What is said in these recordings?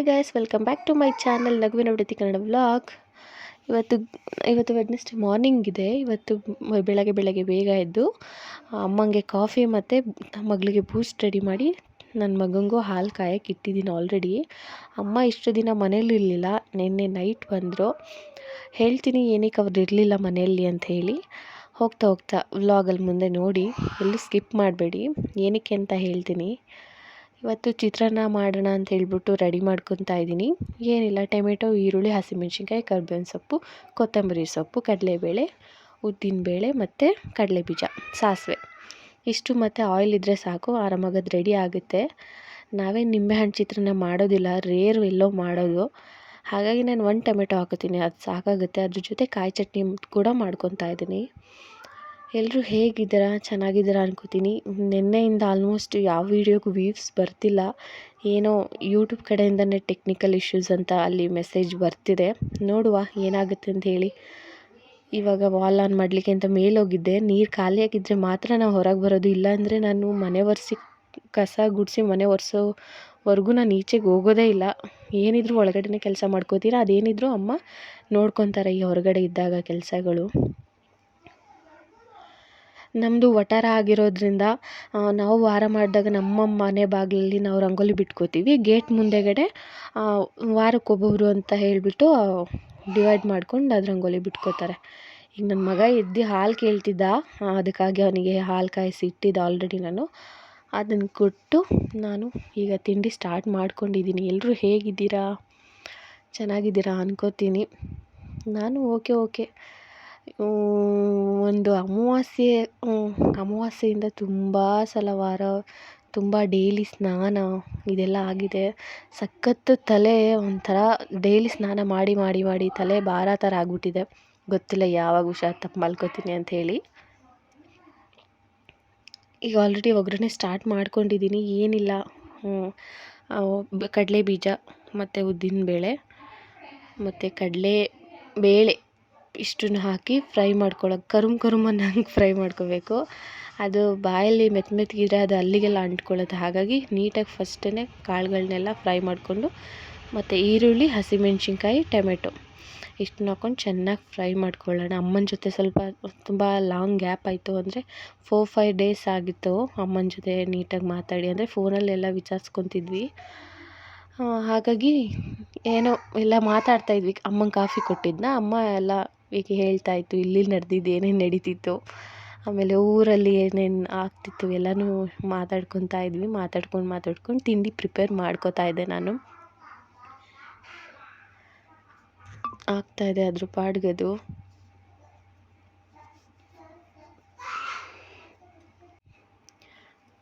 Hi guys welcome back to my channel ನಗುವಿನ ಬಿಡತಿ Kannada vlog ಇವತ್ತು ಇವತ್ತು ವೆಡ್ನೆಸ್ಡೇ ಮಾರ್ನಿಂಗ್ ಇದೆ. ಇವತ್ತು ಬೆಳಗ್ಗೆ ಬೆಳಗ್ಗೆ ಬೇಗ ಎದ್ದು ಅಮ್ಮಂಗೆ ಕಾಫಿ ಮತ್ತು ಮಗಳಿಗೆ ಬೂಸ್ಟ್ ರೆಡಿ ಮಾಡಿ ನನ್ನ ಮಗನಿಗೂ ಹಾಲು ಕಾಯಕ್ಕೆ ಇಟ್ಟಿದ್ದೀನಿ ಆಲ್ರೆಡಿ ಅಮ್ಮ ಇಷ್ಟು ದಿನ ಮನೇಲಿ ಇರಲಿಲ್ಲ. ನಿನ್ನೆ ನೈಟ್ ಬಂದರು. ಹೇಳ್ತೀನಿ, ಏನಕ್ಕೆ ಅವ್ರು ಇರಲಿಲ್ಲ ಮನೆಯಲ್ಲಿ ಅಂತ ಹೇಳಿ. ಹೋಗ್ತಾ ಹೋಗ್ತಾ ವ್ಲಾಗಲ್ಲಿ ಮುಂದೆ ನೋಡಿ. ಎಲ್ಲೂ ಸ್ಕಿಪ್ ಮಾಡಬೇಡಿ. ಏನಕ್ಕೆ ಅಂತ ಹೇಳ್ತೀನಿ. ಇವತ್ತು ಚಿತ್ರಾನ್ನ ಮಾಡೋಣ ಅಂತ ಹೇಳ್ಬಿಟ್ಟು ರೆಡಿ ಮಾಡ್ಕೊತಾ ಇದ್ದೀನಿ. ಏನಿಲ್ಲ, ಟೊಮೆಟೊ, ಈರುಳ್ಳಿ, ಹಸಿಮೆಣ್ಸಿನ್ಕಾಯಿ, ಕರ್ಬೇವಿನ ಸೊಪ್ಪು, ಕೊತ್ತಂಬರಿ ಸೊಪ್ಪು, ಕಡಲೆಬೇಳೆ ಉದ್ದಿನಬೇಳೆ ಮತ್ತು ಕಡಲೆಬೀಜ ಸಾಸಿವೆ. ಇಷ್ಟು ಮತ್ತು ಆಯಿಲ್ ಇದ್ದರೆ ಸಾಕು ಆರಾಮಾಗಿ ರೆಡಿ ಆಗುತ್ತೆ. ನಾವೇ ನಿಂಬೆಹಣ್ಣು ಚಿತ್ರಾನ್ನ ಮಾಡೋದಿಲ್ಲ ರೇರು ಎಲ್ಲೋ ಮಾಡೋದು. ಹಾಗಾಗಿ ನಾನು ಒಂದು ಟೊಮೆಟೊ ಹಾಕೋತೀನಿ ಅದು ಸಾಕಾಗುತ್ತೆ. ಅದ್ರ ಜೊತೆ ಕಾಯಿ ಚಟ್ನಿ ಕೂಡ ಮಾಡ್ಕೊತಾ ಇದ್ದೀನಿ. ಎಲ್ಲರೂ ಹೇಗಿದ್ದೀರಾ? ಚೆನ್ನಾಗಿದ್ದೀರಾ ಅನ್ಕೋತೀನಿ. ನಿನ್ನೆಯಿಂದ ಆಲ್ಮೋಸ್ಟ್ ಯಾವ ವೀಡಿಯೋಗೂ ವ್ಯೂವ್ಸ್ ಬರ್ತಿಲ್ಲ. ಏನೋ ಯೂಟ್ಯೂಬ್ ಕಡೆಯಿಂದನೇ ಟೆಕ್ನಿಕಲ್ ಇಶ್ಯೂಸ್ ಅಂತ ಅಲ್ಲಿ ಮೆಸೇಜ್ ಬರ್ತಿದೆ. ನೋಡುವ ಏನಾಗುತ್ತೆ ಅಂತ ಹೇಳಿ. ಇವಾಗ ವಾಲ್ ಆನ್ ಮಾಡಲಿಕ್ಕೆ ಅಂತ ಮೇಲೋಗಿದ್ದೆ ನೀರು ಖಾಲಿಯಾಗಿದ್ದರೆ ಮಾತ್ರ ನಾವು ಹೊರಗೆ ಬರೋದು. ಇಲ್ಲಾಂದರೆ ನಾನು ಮನೆ ಒರೆಸಿ, ಕಸ ಗುಡಿಸಿ ಮನೆ ಒರೆಸೋವರೆಗೂ ನಾನು ಈಚೆಗೆ ಹೋಗೋದೇ ಇಲ್ಲ. ಏನಿದ್ರು ಒಳಗಡೆನೇ ಕೆಲಸ ಮಾಡ್ಕೋತೀರ? ಅದೇನಿದ್ರು ಅಮ್ಮ ನೋಡ್ಕೊತಾರೆ ಈ ಹೊರಗಡೆ ಇದ್ದಾಗ ಕೆಲಸಗಳು. ನಮ್ಮದು ವಠಾರ ಆಗಿರೋದ್ರಿಂದ ನಾವು ವಾರ ಮಾಡಿದಾಗ ನಮ್ಮ ಮನೆ ಬಾಗಿಲಲ್ಲಿ ನಾವು ರಂಗೋಲಿ ಬಿಟ್ಕೋತೀವಿ. ಗೇಟ್ ಮುಂದೆಗಡೆ ವಾರಕ್ಕೆ ಒಬ್ಬೊಬ್ಬರು ಅಂತ ಹೇಳಿಬಿಟ್ಟು ಡಿವೈಡ್ ಮಾಡ್ಕೊಂಡು ಅದು ರಂಗೋಲಿ ಬಿಟ್ಕೋತಾರೆ. ಈಗ ನನ್ನ ಮಗ ಎದ್ದು ಹಾಲು ಕೇಳ್ತಿದ್ದ ಅದಕ್ಕಾಗಿ ಅವನಿಗೆ ಹಾಲು ಕಾಯಿಸಿ ಇಟ್ಟಿದ್ದ ಆಲ್ರೆಡಿ ನಾನು. ಅದನ್ನು ಕೊಟ್ಟು ನಾನು ಈಗ ತಿಂಡಿ ಸ್ಟಾರ್ಟ್ ಮಾಡ್ಕೊಂಡಿದ್ದೀನಿ ಎಲ್ಲರೂ ಹೇಗಿದ್ದೀರಾ? ಚೆನ್ನಾಗಿದ್ದೀರಾ ಅನ್ಕೋತೀನಿ. ನಾನು ಓಕೆ ಓಕೆ ಒಂದು ಅಮಾವಾಸ್ಯೆ ಅಮಾವಾಸ್ಯೆಯಿಂದ ತುಂಬ ಸಲ ವಾರ ತುಂಬ ಡೈಲಿ ಸ್ನಾನ ಇದೆಲ್ಲ ಆಗಿದೆ. ಸಖತ್ತು ತಲೆ ಒಂಥರ ಡೈಲಿ ಸ್ನಾನ ಮಾಡಿ ಮಾಡಿ ಮಾಡಿ ತಲೆ ಭಾರ ಥರ ಆಗಿಬಿಟ್ಟಿದೆ. ಗೊತ್ತಿಲ್ಲ ಯಾವಾಗ ಹುಷಾರು ತಪ್ಪು ಮಲ್ಕೊತೀನಿ ಅಂತ ಹೇಳಿ. ಈಗ ಆಲ್ರೆಡಿ ಒಗ್ಗರಣೆ ಸ್ಟಾರ್ಟ್ ಮಾಡ್ಕೊಂಡಿದ್ದೀನಿ. ಏನಿಲ್ಲ. ಕಡಲೆ ಬೀಜ, ಮತ್ತು ಉದ್ದಿನ ಬೇಳೆ ಮತ್ತು ಕಡಲೆ ಬೇಳೆ. ಇಷ್ಟನ್ನು ಹಾಕಿ ಫ್ರೈ ಮಾಡ್ಕೊಳ್ಳೋಕೆ ಕರುಮ್ ಕರುಮ್ ಅನ್ನಂಗೆ ಫ್ರೈ ಮಾಡ್ಕೋಬೇಕು. ಅದು ಬಾಯಲ್ಲಿ ಮೆತ್ತ ಮೆತ್ತಗಿದ್ರೆ ಅದು ಅಲ್ಲಿಗೆಲ್ಲ ಅಂಟ್ಕೊಳ್ಳುತ್ತೆ. ಹಾಗಾಗಿ ನೀಟಾಗಿ ಫಸ್ಟೇ ಕಾಳುಗಳನ್ನೆಲ್ಲ ಫ್ರೈ ಮಾಡಿಕೊಂಡು, ಮತ್ತು ಈರುಳ್ಳಿ, ಹಸಿಮೆಣ್ಸಿನ್ಕಾಯಿ, ಟೊಮೆಟೊ ಇಷ್ಟನ್ನ ಹಾಕ್ಕೊಂಡು ಚೆನ್ನಾಗಿ ಫ್ರೈ ಮಾಡ್ಕೊಳ್ಳೋಣ. ಅಮ್ಮನ ಜೊತೆ ಸ್ವಲ್ಪ ತುಂಬ ಲಾಂಗ್ ಗ್ಯಾಪ್ ಆಯಿತು ಅಂದರೆ ಫೋರ್ ಫೈವ್ ಡೇಸ್ ಆಗಿತ್ತು ಅಮ್ಮನ ಜೊತೆ ನೀಟಾಗಿ ಮಾತಾಡಿ. ಅಂದರೆ ಫೋನಲ್ಲೆಲ್ಲ ವಿಚಾರಿಸ್ಕೊತಿದ್ವಿ. ಹಾಗಾಗಿ ಏನೋ ಎಲ್ಲ ಮಾತಾಡ್ತಾ ಇದ್ವಿ. ಅಮ್ಮಂಗೆ ಕಾಫಿ ಕೊಟ್ಟಿದ್ದನ್ನ ಅಮ್ಮ ಎಲ್ಲ ಈಗ ಹೇಳ್ತಾ ಇತ್ತು? ಇಲ್ಲಿ ನಡೆದಿದ್ದು ಏನೇನು ನಡೀತಿತ್ತು? ಆಮೇಲೆ ಊರಲ್ಲಿ ಏನೇನು ಆಗ್ತಿತ್ತು ಎಲ್ಲನೂ ಮಾತಾಡ್ಕೊತಾ ಇದ್ವಿ. ಮಾತಾಡ್ಕೊಂಡು ಮಾತಾಡ್ಕೊಂಡು ತಿಂಡಿ ಪ್ರಿಪೇರ್ ಮಾಡ್ಕೋತಾ ಇದ್ದೆ ನಾನು. ಆಗ್ತಾ ಇದೆ ಅದ್ರ ಪಾಡ್ಗದು.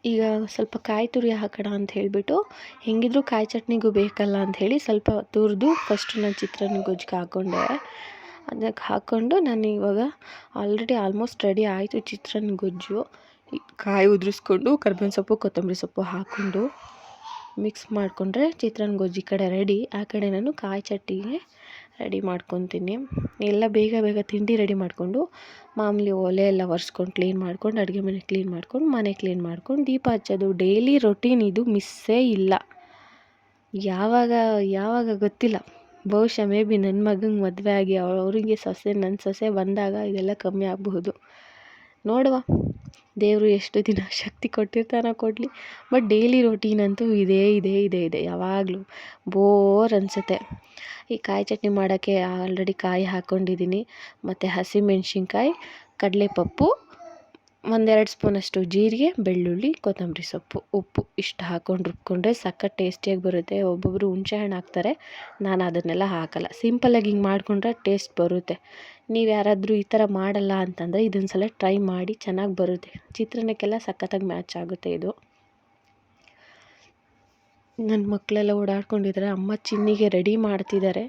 ಈಗ ಸ್ವಲ್ಪ ಕಾಯಿ ತುರಿ ಹಾಕೋಣ ಅಂತ ಹೇಳಿಬಿಟ್ಟು, ಹೆಂಗಿದ್ರು ಕಾಯಿ ಚಟ್ನಿಗೂ ಬೇಕಲ್ಲ ಅಂತ ಹೇಳಿ ಸ್ವಲ್ಪ ತುರಿದು ಫಸ್ಟ್ ನಾನು ಚಿತ್ರಾನ್ನ ಗೊಜ್ಜಿಗೆ ಹಾಕ್ಕೊಂಡೆ ಅದಕ್ಕೆ ಹಾಕ್ಕೊಂಡು ನಾನು ಇವಾಗ ಆಲ್ರೆಡಿ ಆಲ್ಮೋಸ್ಟ್ ರೆಡಿ ಆಯಿತು ಚಿತ್ರಾನ್ನ ಗೊಜ್ಜು. ಕಾಯಿ ಉದುರಿಸ್ಕೊಂಡು ಕರ್ಬೇವಿನ ಸೊಪ್ಪು, ಕೊತ್ತಂಬರಿ ಸೊಪ್ಪು ಹಾಕ್ಕೊಂಡು ಮಿಕ್ಸ್ ಮಾಡಿಕೊಂಡ್ರೆ ಚಿತ್ರಾನ್ನ ಗೊಜ್ಜು ಕಡೆ ರೆಡಿ ಆ ಕಡೆ ನಾನು ಕಾಯಿ ಚಟ್ನಿಗೆ ರೆಡಿ ಮಾಡ್ಕೊತೀನಿ. ಎಲ್ಲ ಬೇಗ ಬೇಗ ತಿಂಡಿ ರೆಡಿ ಮಾಡಿಕೊಂಡು ಮಾಮೂಲಿ ಒಲೆ ಎಲ್ಲ ಒರೆಸ್ಕೊಂಡು ಕ್ಲೀನ್ ಮಾಡ್ಕೊಂಡು, ಅಡುಗೆ ಮನೆ ಕ್ಲೀನ್ ಮಾಡ್ಕೊಂಡು, ಮನೆ ಕ್ಲೀನ್ ಮಾಡ್ಕೊಂಡು ದೀಪ ಹಚ್ಚೋದು ಡೈಲಿ ರೊಟೀನ್ ಇದು ಮಿಸ್ಸೇ ಇಲ್ಲ. ಯಾವಾಗ ಯಾವಾಗ ಗೊತ್ತಿಲ್ಲ. ಬಹುಶಃ ಮೇ ಬಿ ನನ್ನ ಮಗಂಗೆ ಮದುವೆ ಆಗಿ ಅವರಿಗೆ ಸೊಸೆ ನನ್ನ ಸೊಸೆ ಬಂದಾಗ ಇದೆಲ್ಲ ಕಮ್ಮಿ ಆಗಬಹುದು. ನೋಡುವ. ದೇವರು ಎಷ್ಟು ದಿನ ಶಕ್ತಿ ಕೊಟ್ಟಿರ್ತಾನೋ ಕೊಡಲಿ. ಬಟ್ ಡೈಲಿ ರೊಟೀನ್ ಅಂತೂ ಇದೇ ಇದೇ, ಇದೆ ಇದೆ. ಯಾವಾಗಲೂ ಬೋರ್ ಅನಿಸುತ್ತೆ. ಈ ಕಾಯಿ ಚಟ್ನಿ ಮಾಡೋಕ್ಕೆ ಆಲ್ರೆಡಿ ಕಾಯಿ ಹಾಕ್ಕೊಂಡಿದ್ದೀನಿ ಮತ್ತು ಹಸಿಮೆಣ್ಸಿನ್ಕಾಯಿ ಕಡಲೆಪಪ್ಪು ಒಂದೆರಡು ಸ್ಪೂನಷ್ಟು ಜೀರಿಗೆ, ಬೆಳ್ಳುಳ್ಳಿ, ಕೊತ್ತಂಬರಿ ಸೊಪ್ಪು, ಉಪ್ಪು ಇಷ್ಟು ಹಾಕ್ಕೊಂಡು ರುಬ್ಕೊಂಡ್ರೆ ಸಖತ್ ಟೇಸ್ಟಿಯಾಗಿ ಬರುತ್ತೆ. ಒಬ್ಬೊಬ್ಬರು ಹುಣಸೆಹಣ್ಣು ಹಾಕ್ತಾರೆ, ನಾನು ಅದನ್ನೆಲ್ಲ ಹಾಕಲ್ಲ. ಸಿಂಪಲಾಗಿ ಹಿಂಗೆ ಮಾಡಿಕೊಂಡ್ರೆ ಟೇಸ್ಟ್ ಬರುತ್ತೆ. ನೀವು ಯಾರಾದರೂ ಈ ಥರ ಮಾಡಲ್ಲ ಅಂತಂದರೆ ಇದೊಂದು ಸಲ ಟ್ರೈ ಮಾಡಿ, ಚೆನ್ನಾಗಿ ಬರುತ್ತೆ. ಚಿತ್ರಾನ್ನಕ್ಕೆಲ್ಲ ಸಖತ್ತಾಗಿ ಮ್ಯಾಚ್ ಆಗುತ್ತೆ ಇದು. ನನ್ನ ಮಕ್ಕಳೆಲ್ಲ ಓಡಾಡ್ಕೊಂಡಿದ್ದಾರೆ ಅಮ್ಮ ಚಿನ್ನಿಗೆ ರೆಡಿ ಮಾಡ್ತಿದ್ದಾರೆ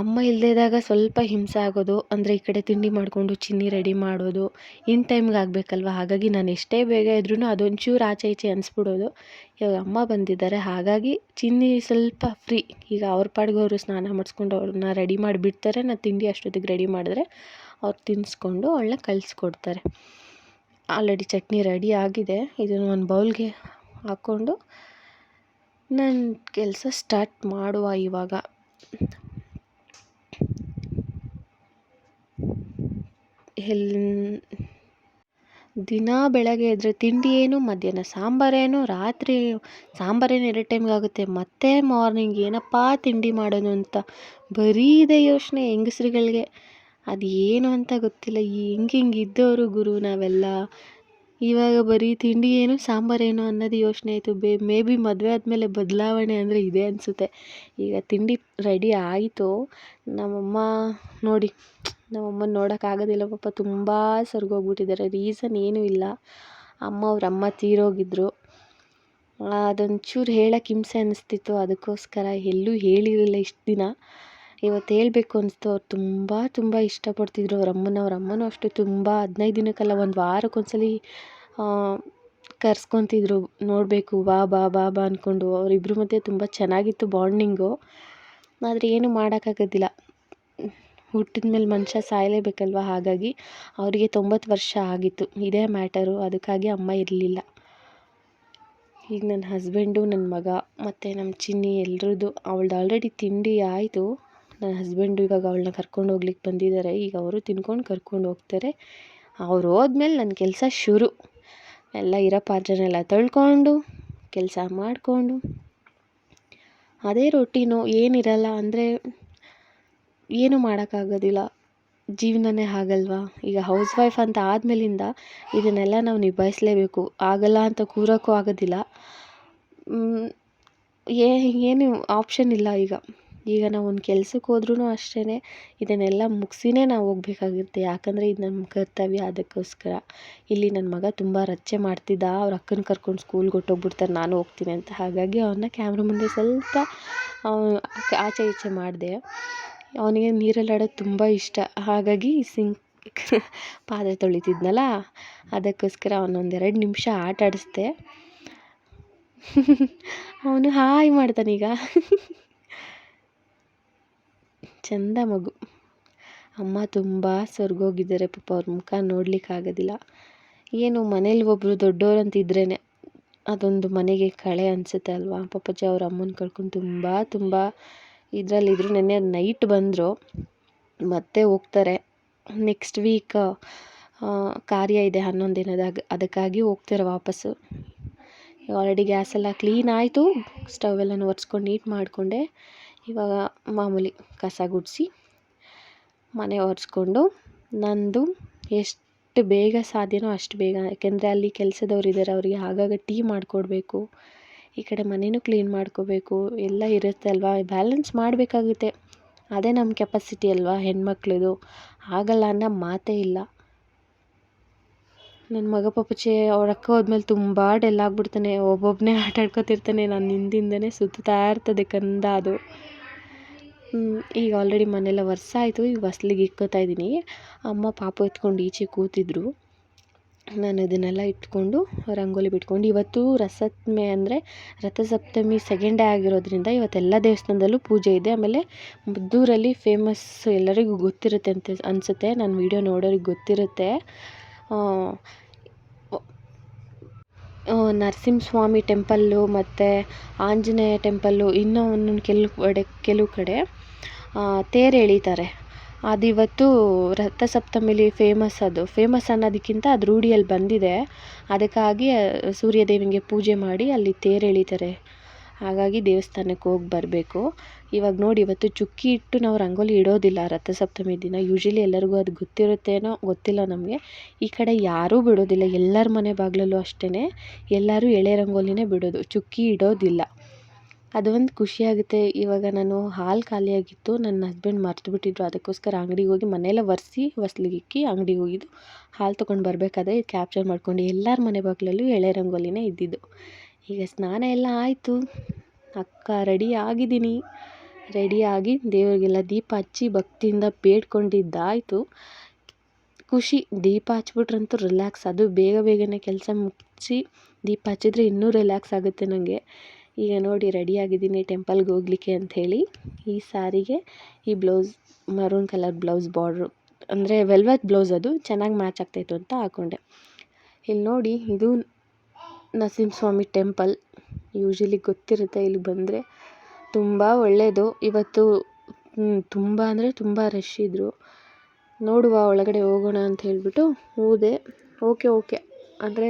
ಅಮ್ಮ ಇಲ್ಲದೇ ಇದ್ದಾಗ ಸ್ವಲ್ಪ ಹಿಂಸೆ ಆಗೋದು, ಅಂದರೆ ಈ ಕಡೆ ತಿಂಡಿ ಮಾಡಿಕೊಂಡು ಚಿನ್ನಿ ರೆಡಿ ಮಾಡೋದು, ಇನ್ ಟೈಮ್ಗೆ ಆಗಬೇಕಲ್ವ? ಹಾಗಾಗಿ ನಾನು ಎಷ್ಟೇ ಬೇಗ ಇದ್ರೂ ಅದೊಂಚೂರು ಆಚೆ ಈಚೆ ಅನಿಸ್ಬಿಡೋದು. ಇವಾಗ ಅಮ್ಮ ಬಂದಿದ್ದಾರೆ, ಹಾಗಾಗಿ ಚಿನ್ನಿ ಸ್ವಲ್ಪ ಫ್ರೀ ಈಗ ಅವ್ರ ಪಾಡಿಗೆ ಅವರು ಸ್ನಾನ ಮಾಡಿಸ್ಕೊಂಡು ಅವ್ರನ್ನ ರೆಡಿ ಮಾಡಿ ಬಿಡ್ತಾರೆ, ನಾನು ತಿಂಡಿ ಅಷ್ಟೊತ್ತಿಗೆ ರೆಡಿ ಮಾಡಿದ್ರೆ ಅವ್ರು ತಿನ್ನಿಸ್ಕೊಂಡು ಅವಳನ್ನ ಕಳಿಸ್ಕೊಡ್ತಾರೆ. ಆಲ್ರೆಡಿ ಚಟ್ನಿ ರೆಡಿ ಆಗಿದೆ, ಇದನ್ನು ಒಂದು ಬೌಲ್ಗೆ ಹಾಕ್ಕೊಂಡು ನನ್ನ ಕೆಲಸ ಸ್ಟಾರ್ಟ್ ಮಾಡುವ ಇವಾಗ. ಎಲ್ ದಿನ ಬೆಳಗ್ಗೆ ಎದ್ದರೆ ತಿಂಡಿ ಏನು, ಮಧ್ಯಾಹ್ನ ಸಾಂಬಾರೇನು ರಾತ್ರಿ ಸಾಂಬಾರೇನು ಎರಡು ಟೈಮ್ಗೆ ಆಗುತ್ತೆ, ಮತ್ತೆ ಮಾರ್ನಿಂಗ್ ಏನಪ್ಪಾ ತಿಂಡಿ ಮಾಡೋದು ಅಂತ ಬರೀ ಇದೆ ಯೋಚನೆ ಹೆಂಗಸ್ರುಗಳಿಗೆ. ಅದು ಏನು ಅಂತ ಗೊತ್ತಿಲ್ಲ, ಹೆಂಗೆ ಹಿಂಗೆ ಇದ್ದವರು ಗುರು ನಾವೆಲ್ಲ. ಇವಾಗ ಬರೀ ತಿಂಡಿ ಏನು ಸಾಂಬಾರೇನು ಅನ್ನೋದು ಯೋಚನೆ ಆಯಿತು. ಬೇ, ಮೇ ಬಿ ಮದುವೆ ಆದಮೇಲೆ ಬದಲಾವಣೆ ಅಂದರೆ ಇದೆ ಅನಿಸುತ್ತೆ. ಈಗ ತಿಂಡಿ ರೆಡಿ ಆಯಿತು. ನಮ್ಮಮ್ಮ ನೋಡಿ ನಮ್ಮಮ್ಮನ ನೋಡೋಕ್ಕಾಗೋದಿಲ್ಲ ಪಾಪ, ತುಂಬ ಸರ್ಗೋಗ್ಬಿಟ್ಟಿದ್ದಾರೆ. ರೀಸನ್ ಏನೂ ಇಲ್ಲ. ಅಮ್ಮ ಅವ್ರ ಅಮ್ಮ ತೀರೋಗಿದ್ರು. ಅದೊಂಚೂರು ಹೇಳೋಕೆ ಹಿಂಸೆ ಅನ್ನಿಸ್ತಿತ್ತು ಅದಕ್ಕೋಸ್ಕರ ಎಲ್ಲೂ ಹೇಳಿರಲಿಲ್ಲ ಇಷ್ಟು ದಿನ. ಇವತ್ತು ಹೇಳಬೇಕು ಅನಿಸ್ತು. ಅವ್ರು ತುಂಬ ತುಂಬ ಇಷ್ಟಪಡ್ತಿದ್ರು ಅವ್ರ ಅಮ್ಮನ. ಅವ್ರ ಅಮ್ಮನೂ ಅಷ್ಟೇ ತುಂಬ ಹದಿನೈದು ದಿನಕ್ಕೆಲ್ಲ ಒಂದು ವಾರಕ್ಕೊಂದ್ಸಲ ಕರ್ಸ್ಕೊತಿದ್ರು. ನೋಡಬೇಕು, ಬಾ ಬಾ ಬಾ ಬಾ ಅಂದ್ಕೊಂಡು ಅವರಿಬ್ರ ಮಧ್ಯೆ ತುಂಬ ಚೆನ್ನಾಗಿತ್ತು ಬಾಂಡಿಂಗು ಆದರೆ ಏನೂ ಮಾಡೋಕ್ಕಾಗೋದಿಲ್ಲ ಹುಟ್ಟಿದ ಮೇಲೆ ಮನುಷ್ಯ ಸಾಯಲೇಬೇಕಲ್ವ? ಹಾಗಾಗಿ ಅವರಿಗೆ ತೊಂಬತ್ತು ವರ್ಷ ಆಗಿತ್ತು. ಇದೇ ಮ್ಯಾಟರು. ಅದಕ್ಕಾಗಿ ಅಮ್ಮ ಇರಲಿಲ್ಲ. ಈಗ ನನ್ನ ಹಸ್ಬೆಂಡು, ನನ್ನ ಮಗ, ಮತ್ತು ನಮ್ಮ ಚಿನ್ನಿ ಎಲ್ರದ್ದು, ಅವಳ್ದು ಆಲ್ರೆಡಿ ತಿಂಡಿ ಆಯಿತು. ನನ್ನ ಹಸ್ಬೆಂಡು ಇವಾಗ ಅವಳನ್ನ ಕರ್ಕೊಂಡು ಹೋಗ್ಲಿಕ್ಕೆ ಬಂದಿದ್ದಾರೆ. ಈಗ ಅವರು ತಿನ್ಕೊಂಡು ಕರ್ಕೊಂಡು ಹೋಗ್ತಾರೆ. ಅವ್ರು ಹೋದ್ಮೇಲೆ ನನ್ನ ಕೆಲಸ ಶುರು. ಎಲ್ಲ ಇರೋ ಪಾತ್ರನೆಲ್ಲ ತೊಳ್ಕೊಂಡು, ಕೆಲಸ ಮಾಡಿಕೊಂಡು. ಅದೇ ರೊಟ್ಟಿನೋ ಏನಿರಲ್ಲ ಅಂದರೆ ಏನೂ ಮಾಡೋಕ್ಕಾಗೋದಿಲ್ಲ. ಜೀವನನೇ ಹಾಗಲ್ವಾ? ಈಗ ಹೌಸ್ ವೈಫ್ ಅಂತ ಆದಮೇಲಿಂದ ಇದನ್ನೆಲ್ಲ ನಾವು ನಿಭಾಯಿಸಲೇಬೇಕು. ಆಗಲ್ಲ ಅಂತ ಕೂರೋಕ್ಕೂ ಆಗೋದಿಲ್ಲ. ಏನು ಆಪ್ಷನ್ ಇಲ್ಲ ಈಗ. ಈಗ ನಾವು ಒಂದು ಕೆಲ್ಸಕ್ಕೆ ಹೋದ್ರೂ ಅಷ್ಟೇ ಇದನ್ನೆಲ್ಲ ಮುಗಿಸಿನೇ ನಾವು ಹೋಗ್ಬೇಕಾಗಿರುತ್ತೆ. ಯಾಕಂದರೆ ಇದು ನಮ್ಮ ಕರ್ತವ್ಯ, ಅದಕ್ಕೋಸ್ಕರ. ಇಲ್ಲಿ ನನ್ನ ಮಗ ತುಂಬ ರಚ್ಚೆ ಮಾಡ್ತಿದ್ದ. ಅವ್ರ ಅಕ್ಕನ ಕರ್ಕೊಂಡು ಸ್ಕೂಲ್ಗೆ ಹೊಟ್ಟೋಗ್ಬಿಡ್ತಾರೆ ನಾನು ಹೋಗ್ತೀನಿ ಅಂತ. ಹಾಗಾಗಿ ಅವನ್ನ ಕ್ಯಾಮ್ರ ಮುಂದೆ ಸ್ವಲ್ಪ ಆಚೆ ಈಚೆ ಮಾಡಿದೆ. ಅವನಿಗೆ ನೀರಲ್ಲಿ ಆಡೋದು ತುಂಬ ಇಷ್ಟ. ಹಾಗಾಗಿ ಸಿಂಕ್ ಪಾತ್ರೆ ತೊಳಿತಿದ್ನಲ್ಲ, ಅದಕ್ಕೋಸ್ಕರ ಅವನೊಂದೆರಡು ನಿಮಿಷ ಆಟ ಆಡಿಸ್ದೆ. ಅವನು ಹಾಯ್ ಮಾಡ್ತಾನೀಗ ಚಂದ ಮಗು. ಅಮ್ಮ ತುಂಬ ಸ್ವರ್ಗೋಗಿದ್ದಾರೆ ಪಾಪ ಅವ್ರ ಮುಖ ನೋಡಲಿಕ್ಕಾಗೋದಿಲ್ಲ. ಏನು ಮನೇಲಿ ಒಬ್ಬರು ದೊಡ್ಡವರಂತಿದ್ರೇ ಅದೊಂದು ಮನೆಗೆ ಕಳೆ ಅನಿಸುತ್ತೆ ಅಲ್ವಾ ಪಾಪಚ್ಚಿ ಅವ್ರ ಅಮ್ಮನ ಕಳ್ಕೊಂಡು ತುಂಬ ತುಂಬ ಇದರಲ್ಲಿದ್ರು ನೆನ್ನೆ ನೈಟ್ ಬಂದರು. ಮತ್ತೆ ಹೋಗ್ತಾರೆ. ನೆಕ್ಸ್ಟ್ ವೀಕ್ ಕಾರ್ಯ ಇದೆ ಹನ್ನೊಂದು ದಿನದಾಗ ಅದಕ್ಕಾಗಿ ಹೋಗ್ತಾರೆ ವಾಪಸ್ಸು. ಆಲ್ರೆಡಿ ಗ್ಯಾಸೆಲ್ಲ ಕ್ಲೀನ್ ಆಯಿತು. ಸ್ಟವ್ ಎಲ್ಲನೂ ಒರೆಸ್ಕೊಂಡು ನೀಟ್ ಮಾಡಿಕೊಂಡೆ. ಇವಾಗ ಮಾಮೂಲಿ ಕಸ ಗುಡಿಸಿ, ಮನೆ ಒರೆಸ್ಕೊಂಡು ನಂದು ಎಷ್ಟು ಬೇಗ ಸಾಧ್ಯನೋ ಅಷ್ಟು ಬೇಗ. ಯಾಕೆಂದರೆ ಅಲ್ಲಿ ಕೆಲಸದವ್ರು ಇದ್ದಾರೆ ಅವರಿಗೆ ಆಗಾಗ ಟೀ ಮಾಡಿಕೊಡ್ಬೇಕು. ಈ ಕಡೆ ಮನೆಯೂ ಕ್ಲೀನ್ ಮಾಡ್ಕೋಬೇಕು, ಎಲ್ಲ ಇರುತ್ತೆ ಅಲ್ವಾ? ಬ್ಯಾಲೆನ್ಸ್ ಮಾಡಬೇಕಾಗುತ್ತೆ. ಅದೇ ನಮ್ಮ ಕೆಪಾಸಿಟಿ ಅಲ್ವಾ ಹೆಣ್ಮಕ್ಳದು? ಆಗಲ್ಲ ಅನ್ನೋ ಮಾತೇ ಇಲ್ಲ. ನನ್ನ ಮಗ ಪಪ್ಪಚ್ಚಿ ಅವ್ರ ಅಕ್ಕ ಹೋದ್ಮೇಲೆ ತುಂಬ ಡೆಲ್ ಆಗ್ಬಿಡ್ತಾನೆ. ಒಬ್ಬೊಬ್ಬನೇ ಆಟ ಆಡ್ಕೊತಿರ್ತಾನೆ. ನಾನು ಹಿಂದಿಂದನೇ ಸುತ್ತಾ ಇರ್ತದೆ ಕಂದ ಅದು. ಈಗ ಆಲ್ರೆಡಿ ಮನೆಯೆಲ್ಲ ಆಯಿತು. ಈಗ ಹೊಸ್ಲಿಗೆ ಇಕ್ಕೋತಾ ಇದ್ದೀನಿ. ಅಮ್ಮ ಪಾಪು ಎತ್ಕೊಂಡು ಈಚೆ ಕೂತಿದ್ರು. ನಾನು ಅದನ್ನೆಲ್ಲ ಇಟ್ಕೊಂಡು ರಂಗೋಲಿ ಬಿಟ್ಕೊಂಡು ಇವತ್ತು ರಸತ್ಮೆ ಅಂದರೆ ರಥಸಪ್ತಮಿ ಸೆಕೆಂಡ್ ಡೇ ಆಗಿರೋದ್ರಿಂದ ಇವತ್ತೆಲ್ಲ ದೇವಸ್ಥಾನದಲ್ಲೂ ಪೂಜೆ ಇದೆ. ಆಮೇಲೆ ಮದ್ದೂರಲ್ಲಿ ಫೇಮಸ್ ಎಲ್ಲರಿಗೂ ಗೊತ್ತಿರುತ್ತೆ ಅಂತ ಅನಿಸುತ್ತೆ. ನಾನು ವೀಡಿಯೋ ನೋಡೋರಿಗೆ ಗೊತ್ತಿರುತ್ತೆ. ನರಸಿಂಹಸ್ವಾಮಿ ಟೆಂಪಲ್ಲು ಮತ್ತು ಆಂಜನೇಯ ಟೆಂಪಲ್ಲು ಇನ್ನೂ ಒಂದೊಂದು ಕೆಲವು ಕಡೆ ಕೆಲವು ಕಡೆ ತೇರು ಎಳೀತಾರೆ. ಅದಿವತ್ತು ರಥಸಪ್ತಮಿಲಿ ಫೇಮಸ್ ಅದು. ಫೇಮಸ್ ಅನ್ನೋದಕ್ಕಿಂತ ಅದು ರೂಢಿಯಲ್ಲಿ ಬಂದಿದೆ. ಅದಕ್ಕಾಗಿ ಸೂರ್ಯದೇವನಿಗೆ ಪೂಜೆ ಮಾಡಿ ಅಲ್ಲಿ ತೇರೆಳಿತಾರೆ ಹಾಗಾಗಿ ದೇವಸ್ಥಾನಕ್ಕೆ ಹೋಗಿ ಬರಬೇಕು. ಇವಾಗ ನೋಡಿ, ಇವತ್ತು ಚುಕ್ಕಿ ಇಟ್ಟು ನಾವು ರಂಗೋಲಿ ಇಡೋದಿಲ್ಲ ರಥಸಪ್ತಮಿ ದಿನ. ಯೂಶ್ವಲಿ ಎಲ್ಲರಿಗೂ ಅದು ಗೊತ್ತಿರುತ್ತೇನೋ ಗೊತ್ತಿಲ್ಲ ನಮಗೆ. ಈ ಕಡೆ ಯಾರೂ ಬಿಡೋದಿಲ್ಲ. ಎಲ್ಲರ ಮನೆ ಬಾಗಿಲಲ್ಲೂ ಅಷ್ಟೇ ಎಲ್ಲರೂ ಎಳೆ ರಂಗೋಲಿನೇ ಬಿಡೋದು. ಚುಕ್ಕಿ ಇಡೋದಿಲ್ಲ. ಅದು ಒಂದು ಖುಷಿಯಾಗುತ್ತೆ ಇವಾಗ ನಾನು ಹಾಲು ಖಾಲಿಯಾಗಿತ್ತು ನನ್ನ ಹಸ್ಬೆಂಡ್ ಮರ್ತು ಬಿಟ್ಟಿದ್ರು. ಅದಕ್ಕೋಸ್ಕರ ಅಂಗಡಿಗೆ ಹೋಗಿ ಮನೆಯೆಲ್ಲ ಒರೆಸಿ, ಹೊಸ್ಲಿಗೆ ಇಕ್ಕಿ ಅಂಗಡಿಗೆ ಹೋಗಿದ್ದು. ಹಾಲು ತೊಗೊಂಡು ಬರಬೇಕಾದ್ರೆ ಕ್ಯಾಪ್ಚರ್ ಮಾಡ್ಕೊಂಡು ಎಲ್ಲರ ಮನೆ ಬಾಗಿಲಲ್ಲೂ ಎಳೆ ರಂಗೋಲಿನೇ ಇದ್ದಿದ್ದು. ಈಗ ಸ್ನಾನ ಎಲ್ಲ ಆಯಿತು. ಅಕ್ಕ ರೆಡಿ ಆಗಿದ್ದೀನಿ. ರೆಡಿಯಾಗಿ ದೇವರಿಗೆಲ್ಲ ದೀಪ ಹಚ್ಚಿ ಭಕ್ತಿಯಿಂದ ಬೇಡ್ಕೊಂಡಿದ್ದಾಯಿತು. ಖುಷಿ. ದೀಪ ಹಚ್ಬಿಟ್ರಂತೂ ರಿಲ್ಯಾಕ್ಸ್ ಅದು ಬೇಗ ಬೇಗನೆ ಕೆಲಸ ಮುಗಿಸಿ ದೀಪ ಹಚ್ಚಿದ್ರೆ ಇನ್ನೂ ರಿಲ್ಯಾಕ್ಸ್ ಆಗುತ್ತೆ ನನಗೆ ಈಗ ನೋಡಿ ರೆಡಿಯಾಗಿದ್ದೀನಿ ಟೆಂಪಲ್ಗೆ ಹೋಗ್ಲಿಕ್ಕೆ ಅಂಥೇಳಿ. ಈ ಸಾರಿಗೆ, ಈ blouse maroon colour blouse border ಅಂದರೆ ವೆಲ್ವೆಟ್ ಬ್ಲೌಸ್ ಅದು, ಚೆನ್ನಾಗಿ ಮ್ಯಾಚ್ ಆಗ್ತಾಯಿತ್ತು ಅಂತ ಹಾಕ್ಕೊಂಡೆ ಇಲ್ಲಿ ನೋಡಿ, ಇದು ನರಸಿಂಹಸ್ವಾಮಿ ಟೆಂಪಲ್ ಯೂಶ್ವಲಿ ಗೊತ್ತಿರುತ್ತೆ ಇಲ್ಲಿ ಬಂದರೆ. ತುಂಬ ಒಳ್ಳೆಯದು ಇವತ್ತು ತುಂಬ ಅಂದರೆ ತುಂಬ ರಶ್ ಇದ್ದರು ನೋಡುವ, ಒಳಗಡೆ ಹೋಗೋಣ ಅಂತ ಹೇಳಿಬಿಟ್ಟು ಹೋದೆ. ಓಕೆ ಓಕೆ ಅಂದರೆ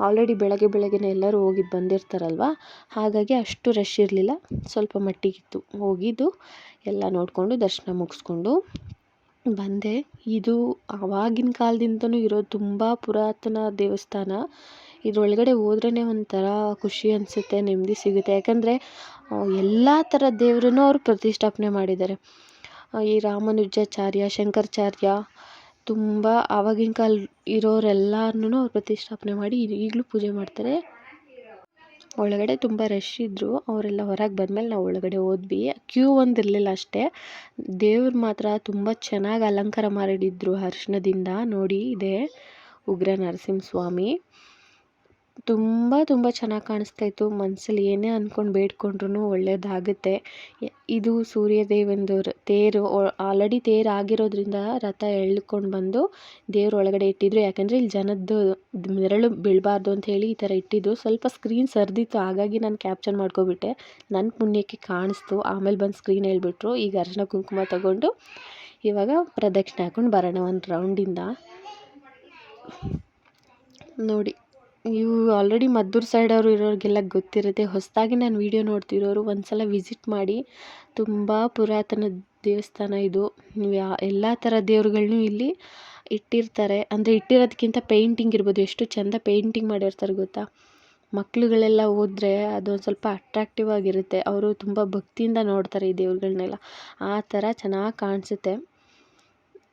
ಆಲ್ರೆಡಿ ಬೆಳಗ್ಗೆ ಬೆಳಗ್ಗೆನೇ ಎಲ್ಲರೂ ಹೋಗಿದ್ದು ಬಂದಿರ್ತಾರಲ್ವ? ಹಾಗಾಗಿ ಅಷ್ಟು ರಶ್ ಇರಲಿಲ್ಲ. ಸ್ವಲ್ಪ ಮಟ್ಟಿಗಿತ್ತು. ಹೋಗಿದ್ದು ಎಲ್ಲ ನೋಡಿಕೊಂಡು ದರ್ಶನ ಮುಗಿಸ್ಕೊಂಡು ಬಂದೆ. ಇದು ಆವಾಗಿನ ಕಾಲದಿಂದನೂ ಇರೋ ತುಂಬ ಪುರಾತನ ದೇವಸ್ಥಾನ. ಇದರೊಳಗಡೆ ಹೋದ್ರೇ ಒಂಥರ ಖುಷಿ ಅನಿಸುತ್ತೆ, ನೆಮ್ಮದಿ ಸಿಗುತ್ತೆ. ಯಾಕಂದರೆ ಎಲ್ಲ ಥರ ದೇವ್ರನ್ನೂ ಅವರು ಪ್ರತಿಷ್ಠಾಪನೆ ಮಾಡಿದ್ದಾರೆ. ಈ ರಾಮಾನುಜಾಚಾರ್ಯ, ಶಂಕರಾಚಾರ್ಯ ತುಂಬ ಆವಾಗಿನ ಕಾಲ ಇರೋರೆಲ್ಲರನ್ನೂ ಅವ್ರು ಪ್ರತಿಷ್ಠಾಪನೆ ಮಾಡಿ ಈಗಲೂ ಪೂಜೆ ಮಾಡ್ತಾರೆ. ಒಳಗಡೆ ತುಂಬ ರಶ್ ಇದ್ದರು ಅವರೆಲ್ಲ ಹೊರಗೆ ಬಂದಮೇಲೆ ನಾವು ಒಳಗಡೆ ಹೋದ್ವಿ. ಕ್ಯೂ ಒಂದು ಇರಲಿಲ್ಲ ಅಷ್ಟೇ. ದೇವ್ರು ಮಾತ್ರ ತುಂಬ ಚೆನ್ನಾಗಿ ಅಲಂಕಾರ ಮಾಡಿದ್ರು ಅರ್ಶಿಣದಿಂದ ನೋಡಿ ಇದೆ ಉಗ್ರ ನರಸಿಂಹಸ್ವಾಮಿ. ತುಂಬ ತುಂಬ ಚೆನ್ನಾಗಿ ಕಾಣಿಸ್ತಾ ಇತ್ತು. ಮನಸ್ಸಲ್ಲಿ ಏನೇ ಅಂದ್ಕೊಂಡು ಬೇಡ್ಕೊಂಡ್ರೂ ಒಳ್ಳೆಯದಾಗುತ್ತೆ ಇದು ಸೂರ್ಯದೇವಂದು ತೇರು ಆಲ್ರೆಡಿ ತೇರು ಆಗಿರೋದ್ರಿಂದ ರಥ ಎಳ್ಕೊಂಡು ಬಂದು ದೇವ್ರ ಒಳಗಡೆ ಇಟ್ಟಿದ್ರು. ಯಾಕಂದರೆ ಇಲ್ಲಿ ಜನದ್ದು ನೆರಳು ಬೀಳಬಾರ್ದು ಅಂತ ಹೇಳಿ ಈ ಥರ ಇಟ್ಟಿದ್ದು ಸ್ವಲ್ಪ ಸ್ಕ್ರೀನ್ ಸರ್ದಿತ್ತು. ಹಾಗಾಗಿ ನಾನು ಕ್ಯಾಪ್ಚರ್ ಮಾಡ್ಕೊಬಿಟ್ಟೆ. ನನ್ನ ಪುಣ್ಯಕ್ಕೆ ಕಾಣಿಸ್ತು. ಆಮೇಲೆ ಬಂದು ಸ್ಕ್ರೀನ್ ಹೇಳ್ಬಿಟ್ರು. ಈಗ ಅರ್ಶಿನ ಕುಂಕುಮ ತಗೊಂಡು ಇವಾಗ ಪ್ರದಕ್ಷಿಣೆ ಹಾಕೊಂಡು ಬರೋಣ ಒಂದು ರೌಂಡಿಂದ ನೋಡಿ. ಇವು ಆಲ್ರೆಡಿ ಮದ್ದೂರು ಸೈಡವರು ಇರೋರಿಗೆಲ್ಲ ಗೊತ್ತಿರುತ್ತೆ. ಹೊಸದಾಗಿ ನಾನು ವೀಡಿಯೋ ನೋಡ್ತಿರೋರು ಒಂದು ಸಲ ವಿಸಿಟ್ ಮಾಡಿ. ತುಂಬ ಪುರಾತನ ದೇವಸ್ಥಾನ ಇದು. ಯಾ, ಎಲ್ಲ ಥರ ದೇವ್ರುಗಳ್ನೂ ಇಲ್ಲಿ ಇಟ್ಟಿರ್ತಾರೆ. ಅಂದರೆ ಇಟ್ಟಿರೋದಕ್ಕಿಂತ ಪೇಂಟಿಂಗ್ ಇರ್ಬೋದು. ಎಷ್ಟು ಚೆಂದ ಪೇಂಟಿಂಗ್ ಮಾಡಿರ್ತಾರೆ ಗೊತ್ತಾ? ಮಕ್ಳುಗಳೆಲ್ಲ ಹೋದ್ರೆ ಅದೊಂದು ಸ್ವಲ್ಪ ಅಟ್ರಾಕ್ಟಿವ್ ಆಗಿರುತ್ತೆ. ಅವರು ತುಂಬ ಭಕ್ತಿಯಿಂದ ನೋಡ್ತಾರೆ ಈ ದೇವ್ರುಗಳ್ನೆಲ್ಲ. ಆ ಥರ ಚೆನ್ನಾಗಿ ಕಾಣಿಸುತ್ತೆ.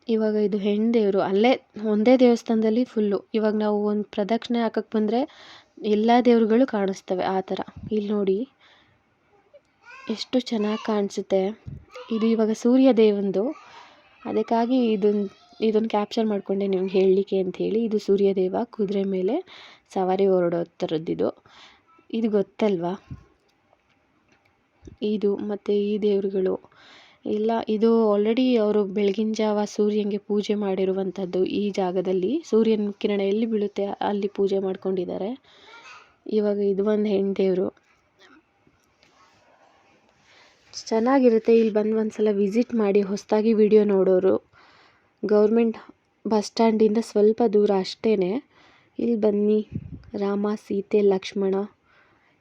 ಇವಾಗ ಇದು ಹೆಣ್ಣು ದೇವರು ಅಲ್ಲೇ ಒಂದೇ ದೇವಸ್ಥಾನದಲ್ಲಿ ಫುಲ್ಲು ಇವಾಗ ನಾವು ಒಂದು ಪ್ರದಕ್ಷಿಣೆ ಹಾಕಕ್ಕೆ ಬಂದರೆ ಎಲ್ಲ ದೇವರುಗಳು ಕಾಣಿಸ್ತವೆ ಆ ಥರ. ಇಲ್ಲಿ ನೋಡಿ, ಎಷ್ಟು ಚೆನ್ನಾಗಿ ಕಾಣಿಸುತ್ತೆ. ಇದು ಇವಾಗ ಸೂರ್ಯ ದೇವಂದು. ಅದಕ್ಕಾಗಿ ಇದೊಂದು ಇದನ್ನು ಕ್ಯಾಪ್ಚರ್ ಮಾಡಿಕೊಂಡೆ ನಿಮ್ಗೆ ಹೇಳಲಿಕ್ಕೆ ಅಂಥೇಳಿ ಇದು ಸೂರ್ಯದೇವ ಕುದುರೆ ಮೇಲೆ ಸವಾರಿ ಹೊರಡೋ ಥರದ್ದಿದು ಇದು ಗೊತ್ತಲ್ವಾ? ಇದು ಮತ್ತು ಈ ದೇವರುಗಳು. ಇಲ್ಲ, ಇದು ಆಲ್ರೆಡಿ ಅವರು ಬೆಳಗಿನ ಜಾವ ಸೂರ್ಯನಿಗೆ ಪೂಜೆ ಮಾಡಿರುವಂಥದ್ದು ಈ ಜಾಗದಲ್ಲಿ. ಸೂರ್ಯನ ಕಿರಣ ಎಲ್ಲಿ ಬೀಳುತ್ತೆ ಅಲ್ಲಿ ಪೂಜೆ ಮಾಡ್ಕೊಂಡಿದ್ದಾರೆ. ಇವಾಗ ಇದು ಒಂದು ಹೆಣ್ಣು ದೇವರು ಚೆನ್ನಾಗಿರುತ್ತೆ, ಇಲ್ಲಿ ಬಂದು ಒಂದು ಸಲ ವಿಸಿಟ್ ಮಾಡಿ ಹೊಸದಾಗಿ ವಿಡಿಯೋ ನೋಡೋರು. ಗೌರ್ಮೆಂಟ್ ಬಸ್ ಸ್ಟ್ಯಾಂಡಿಂದ ಸ್ವಲ್ಪ ದೂರ ಅಷ್ಟೇ ಇಲ್ಲಿ ಬನ್ನಿ, ರಾಮ, ಸೀತೆ, ಲಕ್ಷ್ಮಣ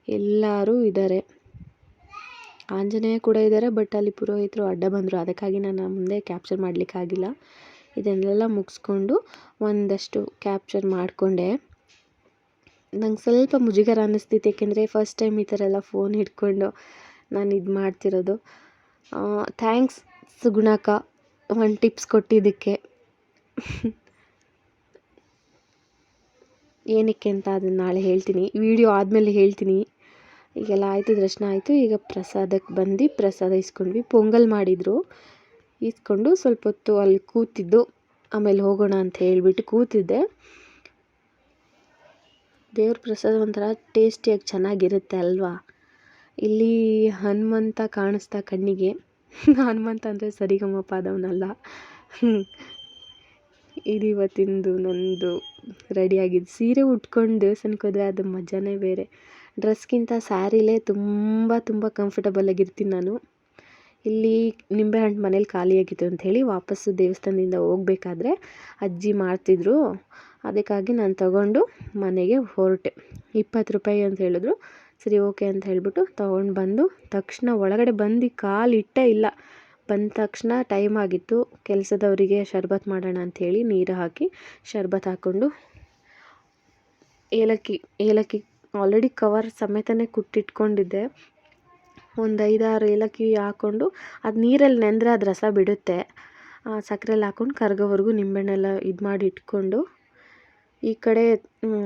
ಎಲ್ಲರೂ ಇದ್ದಾರೆ. ಆಂಜನೇಯ ಕೂಡ ಇದ್ದಾರೆ ಬಟ್ ಅಲ್ಲಿ ಪುರೋಹಿತರು ಅಡ್ಡ ಬಂದರು. ಅದಕ್ಕಾಗಿ ನಾನು ಮುಂದೆ ಕ್ಯಾಪ್ಚರ್ ಮಾಡಲಿಕ್ಕಾಗಿಲ್ಲ ಇದನ್ನೆಲ್ಲ ಮುಗಿಸ್ಕೊಂಡು ಒಂದಷ್ಟು ಕ್ಯಾಪ್ಚರ್ ಮಾಡಿಕೊಂಡೆ. ನಂಗೆ ಸ್ವಲ್ಪ ಮುಜುಗರ ಅನ್ನಿಸ್ತಿತ್ತು ಏಕೆಂದರೆ ಫಸ್ಟ್ ಟೈಮ್ ಈ ಥರ ಎಲ್ಲ ಫೋನ್ ಹಿಡ್ಕೊಂಡು ನಾನು ಇದು ಮಾಡ್ತಿರೋದು. ಥ್ಯಾಂಕ್ಸ್ ಸುಗುಣಕ್ಕ, ಒಂದು ಟಿಪ್ಸ್ ಕೊಟ್ಟಿದ್ದಕ್ಕೆ. ಏನಕ್ಕೆ ಅಂತ ಅದನ್ನು ನಾಳೆ ಹೇಳ್ತೀನಿ. ವಿಡಿಯೋ ಆದಮೇಲೆ ಹೇಳ್ತೀನಿ. ಈಗೆಲ್ಲ ಆಯಿತು, ದರ್ಶನ ಆಯಿತು. ಈಗ ಪ್ರಸಾದಕ್ಕೆ ಬಂದು ಪ್ರಸಾದ ಇಸ್ಕೊಂಡ್ವಿ. ಪೊಂಗಲ್ ಮಾಡಿದರು. ಇಸ್ಕೊಂಡು ಸ್ವಲ್ಪ ಹೊತ್ತು ಅಲ್ಲಿ ಕೂತಿದ್ದು. ಆಮೇಲೆ ಹೋಗೋಣ ಅಂತ ಹೇಳಿಬಿಟ್ಟು ಕೂತಿದ್ದೆ. ದೇವ್ರ ಪ್ರಸಾದ ಒಂಥರ ಟೇಸ್ಟಿಯಾಗಿ ಚೆನ್ನಾಗಿರುತ್ತೆ ಅಲ್ವಾ? ಇಲ್ಲಿ ಹನುಮಂತ ಕಾಣಿಸ್ತಾ ಕಣ್ಣಿಗೆ. ಹನುಮಂತ ಅಂದರೆ ಸರಿಗಮಪ ಆದವನಲ್ಲ ಇದು ಇವತ್ತಿಂದು ನಂದು ರೆಡಿಯಾಗಿದ್ದು. ಸೀರೆ ಉಟ್ಕೊಂಡು ದೇವಸ್ಥಾನಕ್ಕೆ ಹೋದರೆ ಅದು ಮಜಾನೇ ಬೇರೆ. ಡ್ರೆಸ್ಗಿಂತ ಸ್ಯಾರಿಲೇ ತುಂಬ ತುಂಬ ಕಂಫರ್ಟಬಲಾಗಿರ್ತೀನಿ ನಾನು. ಇಲ್ಲಿ ನಿಂಬೆಹಣ್ಣು ಮನೇಲಿ ಖಾಲಿಯಾಗಿತ್ತು ಅಂಥೇಳಿ ವಾಪಸ್ಸು ದೇವಸ್ಥಾನದಿಂದ ಹೋಗ್ಬೇಕಾದ್ರೆ ಅಜ್ಜಿ ಮಾಡ್ತಿದ್ರು ಅದಕ್ಕಾಗಿ ನಾನು ತಗೊಂಡು ಮನೆಗೆ ಹೊರಟೆ. ಇಪ್ಪತ್ತು ರೂಪಾಯಿ ಅಂತ ಹೇಳಿದ್ರು. ಸರಿ, ಓಕೆ ಅಂತ ಹೇಳಿಬಿಟ್ಟು ತೊಗೊಂಡು ಬಂದು ತಕ್ಷಣ ಒಳಗಡೆ ಬಂದು ಕಾಲು ಇಟ್ಟೇ ಇಲ್ಲ. ಬಂದ ತಕ್ಷಣ ಟೈಮ್ ಆಗಿತ್ತು. ಕೆಲಸದವರಿಗೆ ಶರ್ಬತ್ ಮಾಡೋಣ ಅಂಥೇಳಿ ನೀರು ಹಾಕಿ ಶರ್ಬತ್ ಹಾಕ್ಕೊಂಡು ಏಲಕ್ಕಿ ಏಲಕ್ಕಿ ಆಲ್ರೆಡಿ ಕವರ್ ಸಮೇತನೇ ಕುಟ್ಟಿಟ್ಕೊಂಡಿದ್ದೆ. ಒಂದು ಐದಾರು ಏಲಕ್ಕಿ ಹಾಕ್ಕೊಂಡು ಅದು ನೀರಲ್ಲಿ ನೆಂದರೆ ಅದು ರಸ ಬಿಡುತ್ತೆ. ಸಕ್ಕರೆಲಿ ಹಾಕ್ಕೊಂಡು ಕರ್ಗೋವರೆಗೂ ನಿಂಬೆಹಣ್ಣೆಲ್ಲ ಇದು ಮಾಡಿ ಇಟ್ಕೊಂಡು ಈ ಕಡೆ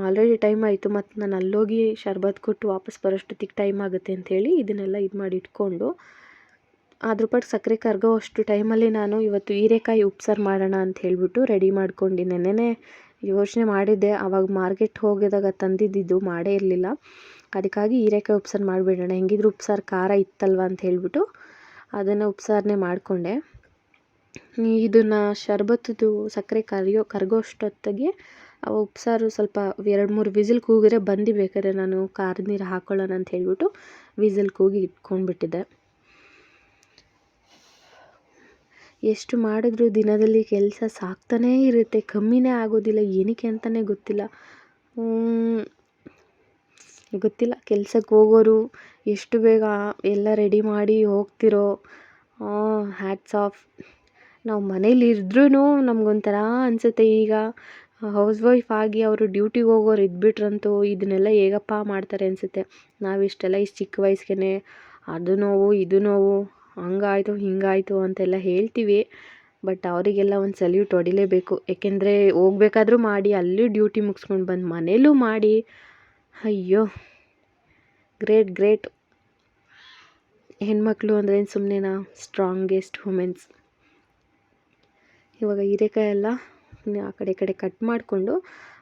ಆಲ್ರೆಡಿ ಟೈಮ್ ಆಯಿತು ಮತ್ತು ನಾನು ಅಲ್ಲೋಗಿ ಶರ್ಬತ್ ಕೊಟ್ಟು ವಾಪಸ್ ಬರೋಷ್ಟೊತ್ತಿಗೆ ಟೈಮ್ ಆಗುತ್ತೆ ಅಂಥೇಳಿ ಇದನ್ನೆಲ್ಲ ಇದು ಮಾಡಿ ಇಟ್ಕೊಂಡು ಅದ್ರ ಪಾಟ್ ಸಕ್ಕರೆ ಕರ್ಗೋ ಅಷ್ಟು ಟೈಮಲ್ಲಿ ನಾನು ಇವತ್ತು ಹೀರೆಕಾಯಿ ಉಪ್ಸಾರು ಮಾಡೋಣ ಅಂತ ಹೇಳಿಬಿಟ್ಟು ರೆಡಿ ಮಾಡ್ಕೊಂಡು. ನೆನ್ನೆನೇ ಯೋಚನೆ ಮಾಡಿದ್ದೆ ಆವಾಗ ಮಾರ್ಕೆಟ್ ಹೋಗಿದಾಗ ತಂದಿದ್ದಿದ್ದು ಮಾಡೇ ಇರಲಿಲ್ಲ. ಅದಕ್ಕಾಗಿ ಹೀರೆಕಾಯಿ ಉಪ್ಸಾರು ಮಾಡಿಬಿಡೋಣ. ಹೆಂಗಿದ್ರು ಉಪ್ಸಾರು ಖಾರ ಇತ್ತಲ್ವ ಅಂತ ಹೇಳಿಬಿಟ್ಟು ಅದನ್ನು ಉಪ್ಸಾರನ್ನೇ ಮಾಡಿಕೊಂಡೆ. ಇದನ್ನು ಶರ್ಬತ್ತದು ಸಕ್ಕರೆ ಕರಿಯೋ, ಕರಗೋ ಅಷ್ಟೊತ್ತಿಗೆ ಆ ಉಪ್ಸಾರು ಸ್ವಲ್ಪ ಎರಡು ಮೂರು ವಿಸಿಲ್ ಕೂಗಿದ್ರೆ ಬಂದು ಬೇಕಾದ್ರೆ ನಾನು ಖಾರದ ನೀರು ಹಾಕ್ಕೊಳ್ಳೋಣ ಅಂತ ಹೇಳಿಬಿಟ್ಟು ವಿಸಿಲ್ ಕೂಗಿ ಇಟ್ಕೊಂಡ್ಬಿಟ್ಟಿದ್ದೆ. ಎಷ್ಟು ಮಾಡಿದ್ರೂ ದಿನದಲ್ಲಿ ಕೆಲಸ ಸಾಕ್ತಾನೇ ಇರುತ್ತೆ, ಕಮ್ಮಿನೇ ಆಗೋದಿಲ್ಲ, ಏನಕ್ಕೆ ಅಂತಲೇ ಗೊತ್ತಿಲ್ಲ. ಗೊತ್ತಿಲ್ಲ. ಕೆಲ್ಸಕ್ಕೆ ಹೋಗೋರು ಎಷ್ಟು ಬೇಗ ಎಲ್ಲ ರೆಡಿ ಮಾಡಿ ಹೋಗ್ತಿರೋ ಹ್ಯಾಟ್ಸ್ ಆಫ್ ನಾವು ಮನೇಲಿ ಇದ್ರೂ ನಮಗೊಂಥರ ಅನಿಸುತ್ತೆ ಈಗ. ಹೌಸ್ ವೈಫ್ ಆಗಿ ಅವರು ಡ್ಯೂಟಿಗೆ ಹೋಗೋರು ಇದ್ಬಿಟ್ರಂತೂ ಇದನ್ನೆಲ್ಲ ಹೇಗಪ್ಪ ಮಾಡ್ತಾರೆ ಅನಿಸುತ್ತೆ. ನಾವಿಷ್ಟೆಲ್ಲ ಇಷ್ಟು ಚಿಕ್ಕ ವಯಸ್ಸಿಗೆ ಅದು ನೋವು, ಇದು ನೋವು. ಹಂಗಾಯ್ತು, ಹಿಂಗಾಯಿತು ಅಂತೆಲ್ಲ ಹೇಳ್ತೀವಿ. ಬಟ್ ಅವರಿಗೆಲ್ಲ ಒಂದು ಸಲ್ಯೂಟ್ ಹೊಡಿಲೇಬೇಕು. ಏಕೆಂದರೆ ಹೋಗ್ಬೇಕಾದ್ರೂ ಮಾಡಿ, ಅಲ್ಲಿ ಡ್ಯೂಟಿ ಮುಗಿಸ್ಕೊಂಡು ಬಂದು ಮನೇಲೂ ಮಾಡಿ. ಅಯ್ಯೋ ಗ್ರೇಟ್ ಗ್ರೇಟ್ ಹೆಣ್ಮಕ್ಳು ಅಂದರೆ ಸುಮ್ಮನೆನಾ ಸ್ಟ್ರಾಂಗೆಸ್ಟ್ ವುಮೆನ್ಸ್ ಇವಾಗ ಹೀರೆಕಾಯಿ ಎಲ್ಲ ಆ ಕಡೆ ಕಡೆ ಕಟ್ ಮಾಡಿಕೊಂಡು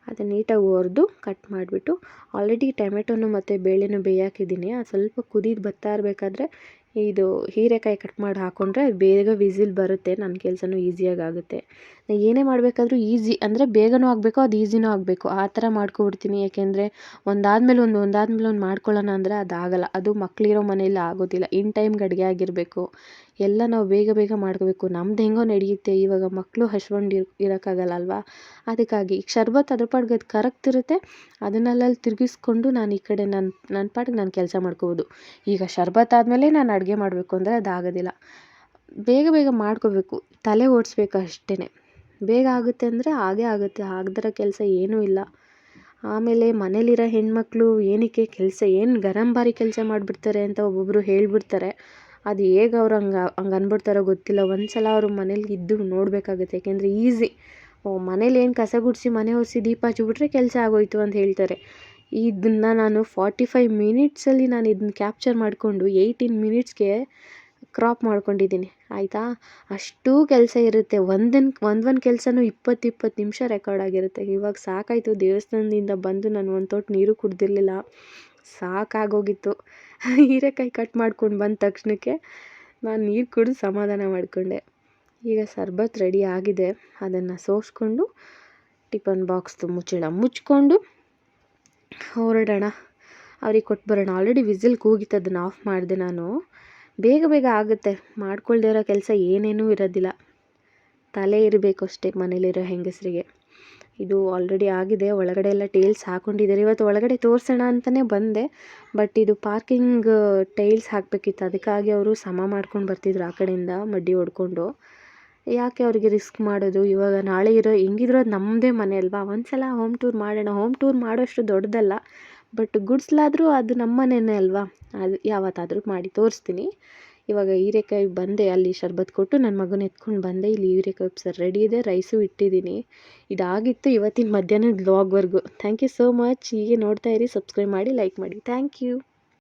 ಅದನ್ನು ನೀಟಾಗಿ ಒರೆದು ಕಟ್ ಮಾಡಿಬಿಟ್ಟು ಆಲ್ರೆಡಿ ಟೊಮೆಟೊನು ಮತ್ತು ಬೇಳೆನೂ ಬೇಯಾಕಿದ್ದೀನಿ ಅದು ಸ್ವಲ್ಪ ಕುದೀದು ಬತ್ತಾ ಇರಬೇಕಾದ್ರೆ ಇದು ಹೀರೆಕಾಯಿ ಕಟ್ ಮಾಡಿ ಹಾಕ್ಕೊಂಡ್ರೆ ಬೇಗ ವಿಸಿಲ್ ಬರುತ್ತೆ ನನ್ನ ಕೆಲಸನೂ ಈಸಿಯಾಗಿ ಆಗುತ್ತೆ. ಏನೇ ಮಾಡಬೇಕಾದ್ರೂ ಈಸಿ, ಅಂದರೆ ಬೇಗನೂ ಆಗಬೇಕು, ಅದು ಈಸಿನೂ ಆಗಬೇಕು. ಆ ಥರ ಮಾಡ್ಕೊಬಿಡ್ತೀನಿ, ಯಾಕೆಂದರೆ ಒಂದಾದ್ಮೇಲೆ ಒಂದು ಒಂದಾದ್ಮೇಲೆ ಒಂದು ಮಾಡ್ಕೊಳ್ಳೋಣ ಅಂದರೆ ಅದಾಗಲ್ಲ. ಅದು ಮಕ್ಕಳಿರೋ ಮನೆಯಲ್ಲಿ ಆಗೋದಿಲ್ಲ. ಇನ್ ಟೈಮ್ಗೆ ಅಡುಗೆ ಆಗಿರಬೇಕು. ಎಲ್ಲ ನಾವು ಬೇಗ ಬೇಗ ಮಾಡ್ಕೋಬೇಕು. ನಮ್ದು ಹೆಂಗೋ ನಡೆಯುತ್ತೆ. ಇವಾಗ ಮಕ್ಕಳು ಹಶ್ಕೊಂಡು ಇರ್ ಇರೋಕ್ಕಾಗಲ್ಲ ಅಲ್ವಾ ಅದಕ್ಕಾಗಿ ಈಗ ಶರ್ಬತ್ ಅದ್ರ ಪಾಡ್ಗೆ ಅದು ಕರಗ್ತಿರುತ್ತೆ ಅದನ್ನಲ್ಲಲ್ಲಿ ತಿರುಗಿಸ್ಕೊಂಡು ನಾನು ಈ ಕಡೆ ನನ್ನ ನನ್ನ ಪಾಡಿಗೆ ನಾನು ಕೆಲಸ ಮಾಡ್ಕೋಬೋದು. ಈಗ ಶರ್ಬತ್ ಆದಮೇಲೆ ನಾನು ಅಡುಗೆ ಮಾಡಬೇಕು ಅಂದರೆ ಅದಾಗೋದಿಲ್ಲ ಬೇಗ ಬೇಗ ಮಾಡ್ಕೋಬೇಕು. ತಲೆ ಓಡಿಸ್ಬೇಕು ಅಷ್ಟೇ ಬೇಗ ಆಗುತ್ತೆ ಅಂದರೆ ಆಗೇ ಆಗುತ್ತೆ. ಆಗದಿರೋ ಕೆಲಸ ಏನೂ ಇಲ್ಲ. ಆಮೇಲೆ ಮನೇಲಿರೋ ಹೆಣ್ಮಕ್ಳು ಏನಕ್ಕೆ ಕೆಲಸ, ಏನು ಗರಂಬಾರಿ ಕೆಲಸ ಮಾಡಿಬಿಡ್ತಾರೆ ಅಂತ ಒಬ್ಬೊಬ್ಬರು ಹೇಳ್ಬಿಡ್ತಾರೆ. ಅದು ಹೇಗೆ ಅವ್ರು ಹಂಗೆ ಹಂಗೆ ಅಂದ್ಬಿಡ್ತಾರೋ ಗೊತ್ತಿಲ್ಲ. ಒಂದು ಸಲ ಅವರು ಮನೇಲಿ ಇದ್ದು ನೋಡಬೇಕಾಗುತ್ತೆ. ಯಾಕೆಂದರೆ ಈಸಿ. ಮನೇಲಿ ಏನು ಕಸ ಗುಡಿಸಿ ಮನೆ ಒರೆಸಿ ದೀಪ ಹಚ್ಚಿಬಿಟ್ರೆ ಕೆಲಸ ಆಗೋಯ್ತು ಅಂತ ಹೇಳ್ತಾರೆ. ಇದನ್ನು ನಾನು ಫಾರ್ಟಿ ಫೈವ್ ಮಿನಿಟ್ಸಲ್ಲಿ ನಾನು ಇದನ್ನ ಕ್ಯಾಪ್ಚರ್ ಮಾಡಿಕೊಂಡು ಏಯ್ಟೀನ್ ಮಿನಿಟ್ಸ್ಗೆ ಕ್ರಾಪ್ ಮಾಡ್ಕೊಂಡಿದ್ದೀನಿ. ಆಯಿತಾ? ಅಷ್ಟೂ ಕೆಲಸ ಇರುತ್ತೆ. ಒಂದನ್ ಒಂದು ಒಂದು ಕೆಲಸನೂ ಇಪ್ಪತ್ತು ಇಪ್ಪತ್ತು ನಿಮಿಷ ರೆಕಾರ್ಡ್ ಆಗಿರುತ್ತೆ. ಇವಾಗ ಸಾಕಾಯಿತು ದೇವಸ್ಥಾನದಿಂದ ಬಂದು ನಾನು ಒಂದು ತೊಟ್ಟು ನೀರು ಕುಡ್ದಿರಲಿಲ್ಲ. ಸಾಕಾಗೋಗಿತ್ತು. ಹೀರೆಕಾಯಿ ಕಟ್ ಮಾಡ್ಕೊಂಡು ಬಂದ ತಕ್ಷಣಕ್ಕೆ ನಾನು ನೀರು ಕುಡಿದು ಸಮಾಧಾನ ಮಾಡಿಕೊಂಡೆ. ಈಗ ಸರ್ಬತ್ ರೆಡಿ ಆಗಿದೆ. ಅದನ್ನು ಸೋಸಿಕೊಂಡು ಟಿಫನ್ ಬಾಕ್ಸ್ದು ಮುಚ್ಚಳ ಮುಚ್ಕೊಂಡು ಹೊರಡೋಣ. ಅವ್ರಿಗೆ ಕೊಟ್ಟು ಬರೋಣ. ಆಲ್ರೆಡಿ ವಿಸಿಲ್ ಕೂಗಿತ್ತು ಅದನ್ನು ಆಫ್ ಮಾಡಿದೆ ನಾನು. ಬೇಗ ಬೇಗ ಆಗುತ್ತೆ. ಮಾಡ್ಕೊಳ್ದೇ ಇರೋ ಕೆಲಸ ಏನೇನೂ ಇರೋದಿಲ್ಲ. ತಲೆ ಇರಬೇಕು ಅಷ್ಟೇ ಮನೇಲಿರೋ ಹೆಂಗಸರಿಗೆ. ಇದು ಆಲ್ರೆಡಿ ಆಗಿದೆ. ಒಳಗಡೆ ಎಲ್ಲ ಟೇಲ್ಸ್ ಹಾಕೊಂಡಿದ್ದಾರೆ. ಇವತ್ತು ಒಳಗಡೆ ತೋರಿಸೋಣ ಅಂತಲೇ ಬಂದೆ. ಬಟ್ ಇದು ಪಾರ್ಕಿಂಗ್ ಟೈಲ್ಸ್ ಹಾಕಬೇಕಿತ್ತು. ಅದಕ್ಕಾಗಿ ಅವರು ಸಮ ಮಾಡ್ಕೊಂಡು ಬರ್ತಿದ್ರು ಆ ಕಡೆಯಿಂದ ಮಡ್ಡಿ ಹೊಡ್ಕೊಂಡು. ಯಾಕೆ ಅವರಿಗೆ ರಿಸ್ಕ್ ಮಾಡೋದು? ಇವಾಗ ನಾಳೆ ಇರೋ, ಹೆಂಗಿದ್ರು ಅದು ನಮ್ಮದೇ ಮನೆ ಅಲ್ವಾ? ಒಂದು ಸಲ ಹೋಮ್ ಟೂರ್ ಮಾಡೋಣ. ಹೋಮ್ ಟೂರ್ ಮಾಡೋಷ್ಟು ದೊಡ್ಡದಲ್ಲ. ಬಟ್ ಗುಡ್ಸ್ಲಾದರೂ ಅದು ನಮ್ಮ ಮನೆಯೇ ಅಲ್ವಾ? ಅದು ಯಾವತ್ತಾದರೂ ಮಾಡಿ ತೋರಿಸ್ತೀನಿ. ಇವಾಗ ಹೀರೆಕಾಯಿ ಬಂದೆ, ಅಲ್ಲಿ ಶರ್ಬತ್ ಕೊಟ್ಟು ನನ್ನ ಮಗನ ಎತ್ಕೊಂಡು ಬಂದೆ. ಇಲ್ಲಿ ಹೀರೆಕಾಯಿ ಉಪ್ಸಾರು ರೆಡಿ ಇದೆ ರೈಸು ಇಟ್ಟಿದ್ದೀನಿ. ಇದಾಗಿತ್ತು ಇವತ್ತಿನ ಮಧ್ಯಾಹ್ನದ ವ್ಲಾಗ್ವರೆಗೂ ಥ್ಯಾಂಕ್ ಯು ಸೋ ಮಚ್ ಹೀಗೆ ನೋಡ್ತಾ ಇರಿ ಸಬ್ಸ್ಕ್ರೈಬ್ ಮಾಡಿ ಲೈಕ್ ಮಾಡಿ. Thank you